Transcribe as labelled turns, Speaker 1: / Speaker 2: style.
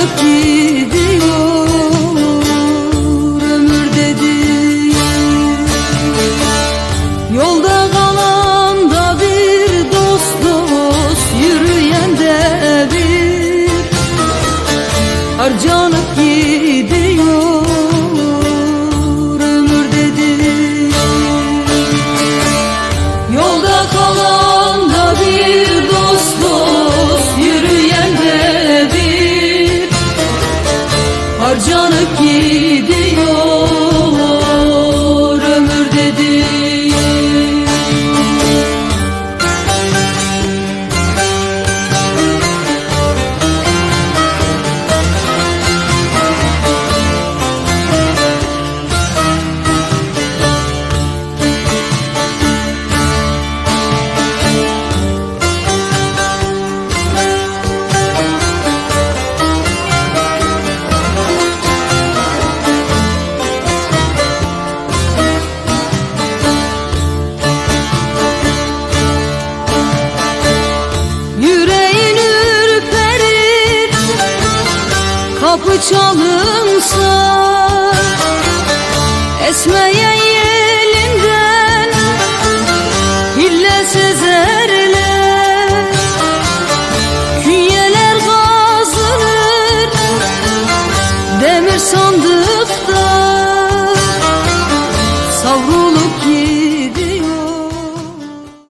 Speaker 1: Gidiyor ömür dediğin Yolda kalan da bir dost dost Yürüyen de bir. Harcanıp gidiyor Harcanıp gidiyor Kapı çalınsa Esmeyen